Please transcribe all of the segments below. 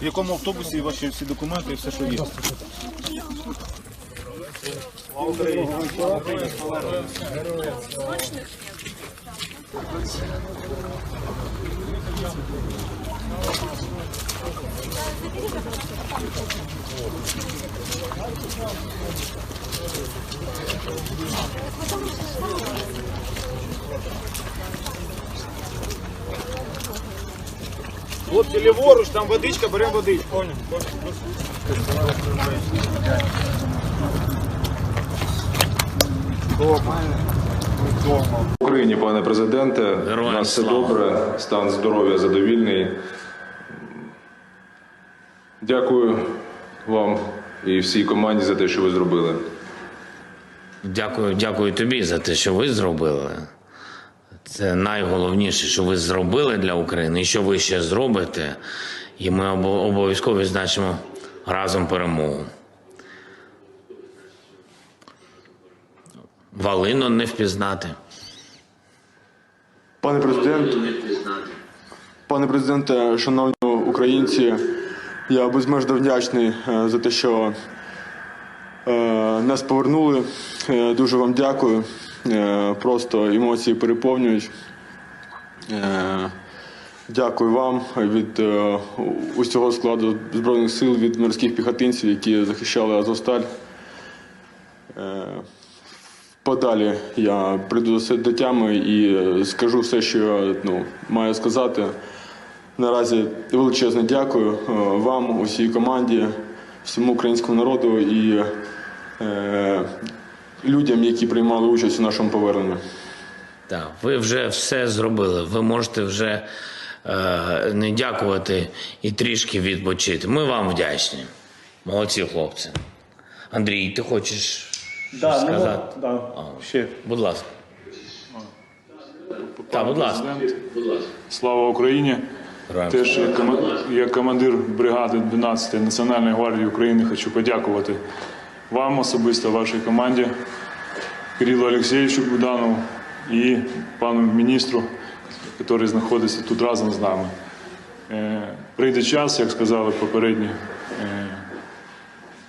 В якому автобусі ваші всі документи і все, що є? Хлопці, ліворуч, там водичка, беремо водичку. Понял, В Україні, пане президенте, у нас все добре, стан здоров'я задовільний. Дякую вам і всій команді за те, що ви зробили. Дякую, дякую тобі за те, що ви зробили. Це найголовніше, що ви зробили для України і що ви ще зробите. І ми обов'язково відзначимо разом перемогу. Валину не впізнати. Пане президент, пане президенте, шановні українці, я безмежно вдячний е, за те, що е, нас повернули. Е, Дуже вам дякую. Е, Просто емоції переповнюють. Е, Дякую вам від е, усього складу Збройних сил, від морських піхотинців, які захищали Азовсталь. Подалі я прийду до тями і скажу все, що я ну, маю сказати. Наразі величезне дякую вам, усій команді, всьому українському народу і е, людям, які приймали участь у нашому поверненні. Так, ви вже все зробили. Ви можете вже е, не дякувати і трішки відпочити. Ми вам вдячні. Молодці хлопці. Андрій, ти хочеш Да, щось ну, сказати? да, ще. Будь ласка. Так, будь ласка. Слава Україні! Теж як командир бригади 12-ї Національної гвардії України хочу подякувати вам особисто, вашій команді, Кирилу Олексійовичу Буданову і пану міністру, який знаходиться тут разом з нами. Е, Прийде час, як сказали попередні, е,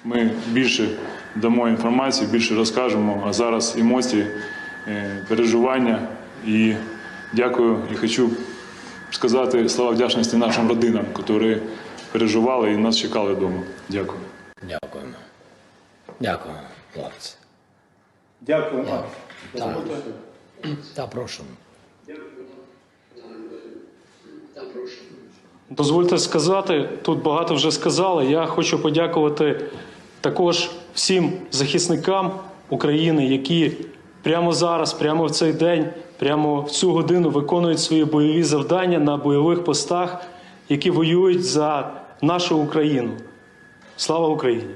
ми більше дамо інформації, більше розкажемо, а зараз емоції, е, переживання. І дякую і хочу сказати слова вдячності нашим родинам, які переживали і нас чекали вдома. Дякую. Дякуємо. Дякую, хлопці. Дякую. Так. Та прошу. Дозвольте сказати, тут багато вже сказали. Я хочу подякувати також всім захисникам України, які прямо зараз, прямо в цей день, прямо в цю годину виконують свої бойові завдання на бойових постах, які воюють за нашу Україну. Слава Україні!